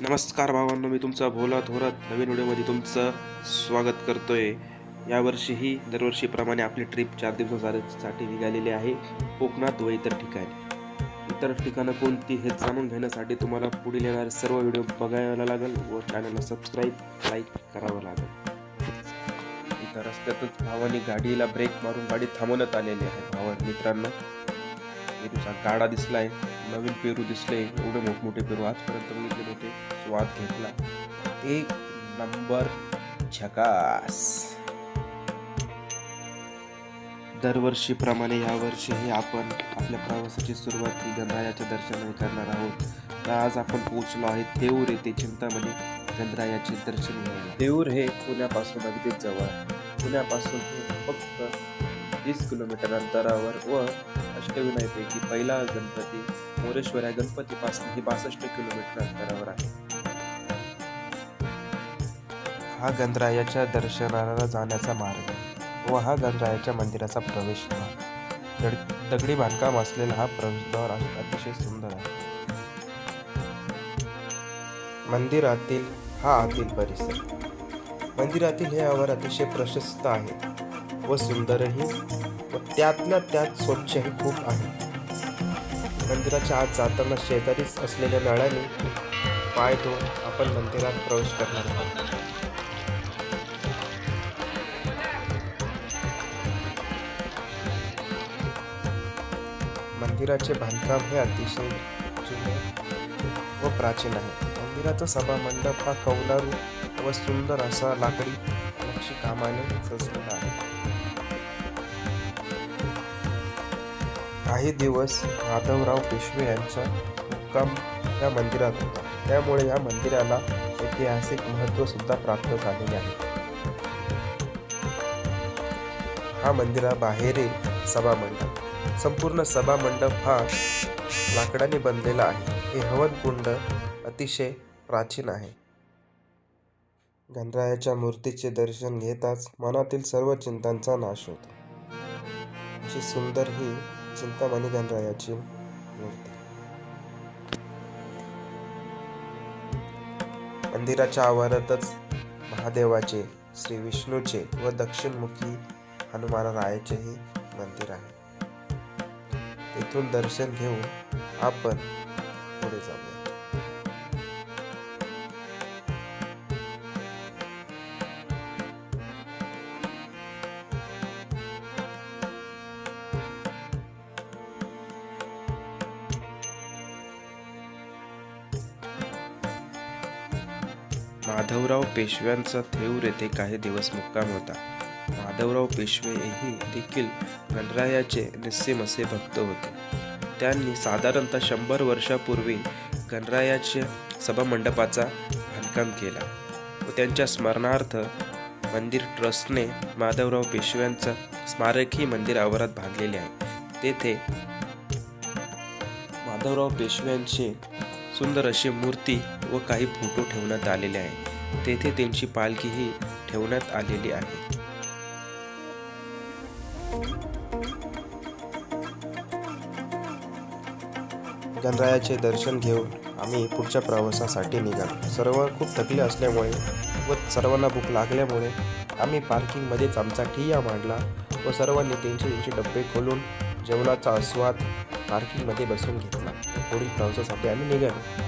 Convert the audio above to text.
नमस्कार भावांनो मी तुमचा भोला थोरात. नवीन व्हिडिओमध्ये तुमचं स्वागत करतोय. यावर्षीही दरवर्षीप्रमाणे आपली ट्रिप चार दिवसासाठी निघालेली आहे. कोकणात व इतर ठिकाणी. इतर ठिकाणं कोणती हे जाणून घेण्यासाठी तुम्हाला पुढील येणारे सर्व व्हिडिओ बघायला लागेल व चॅनलला सबस्क्राईब लाईक करावं लागेल. इथं रस्त्यातच भावाने गाडीला ब्रेक मारून गाडी थांबवण्यात आलेली आहे. भावा मित्रांनो पेरूचा गाडा दिसलाय नवीन पेरू दिसले एवढे मोठमोठे पेरू आजपर्यंत बघितले नव्हते स्वाद घेतला. एक नंबर झकास. दरवर्षीप्रमाणे यावर्षीही आपण आपल्या प्रवासाची सुरुवात ही गणरायाच्या दर्शनाने करणार आहोत. तर आज आपण पोहोचलो आहे देऊर येथे चिंतामणी गणरायाचे दर्शन घ्यायला. देऊर हे पुण्यापासून अगदीच जवळ आहे. पुण्यापासून फक्त तीस किलोमीटर अंतरावर व अष्टविनायपैकी पहिला गणपती मोरेश्वर या गणपतीपासून ही बासष्ट किलोमीटर अंतरावर आहे. हा गणरायाच्या दर्शनाला जाण्याचा मार्ग व हा गणरायाच्या मंदिराचा प्रवेशद्वार दगडी बांधकाम असलेला हा प्रवेशद्वार अतिशय सुंदर आहे. मंदिरातील हा आतील परिसर. मंदिरातील हे आवार अतिशय प्रशस्त आहे. व सुंदरही व त्यातल्या त्यात स्वच्छही खूप आहे. मंदिराच्या आत जाताना शेजारीच असलेल्या नळाने पाय धुवून आपण मंदिरात प्रवेश करणार आहोत. मंदिराचे बांधकाम हे अतिशय जुने व प्राचीन आहे. मंदिराचा सभा मंडप हा कौलारू व सुंदर असा लाकडी नक्षी कामाने सजलेला आहे काही दिवस माधवराव पेशवे यांचा मुक्काम या मंदिरात होता. त्यामुळे या मंदिराला ऐतिहासिक महत्त्वसुद्धा प्राप्त झालेले आहे. हा मंदिराबाहेरील सभामंडप संपूर्ण सभामंडप हा लाकडाने बनलेला आहे. हे हवनकुंड अतिशय प्राचीन आहे. गणरायाच्या मूर्तीचे दर्शन घेताच मनातील सर्व चिंतांचा नाश होतो. अशी सुंदर ही चिंतामणी गणरायाची मूर्ती. मंदिराच्या आवारातच महादेवाचे श्री विष्णूचे व दक्षिणमुखी हनुमानरायाचेही मंदिर आहे. तेथून दर्शन घेऊन आपण पुढे जाऊया. माधवराव पेशव्यांचा थेऊर येथे काही दिवस मुक्काम होता. माधवराव पेशवे हे देखील गणरायाचे निस्सीम असे भक्त होते. त्यांनी साधारणतः शंभर वर्षापूर्वी गणरायाच्या सभामंडपाचा बांधकाम केला व त्यांच्या स्मरणार्थ मंदिर ट्रस्टने माधवराव पेशव्यांचं स्मारकही मंदिर आवारात बांधलेले आहे. तेथे माधवराव पेशव्यांचे सुंदर अशी मूर्ती व काही फोटो ठेवण्यात आलेले आहे तेथे त्यांची पालखीही ठेवण्यात आलेली आहे. गणरायाचे दर्शन घेऊन आम्ही पुढच्या प्रवासासाठी निघालो. सर्व खूप थकले असल्यामुळे व सर्वांना भूक लागल्यामुळे आम्ही पार्किंगमध्येच आमचा ठिय्या मांडला व सर्वांनी त्यांचे त्यांचे डब्बे खोलून जेवणाचा आस्वाद पार्किंगमध्ये बसून घेतला. पुढील प्रवासासाठी आम्ही निघालो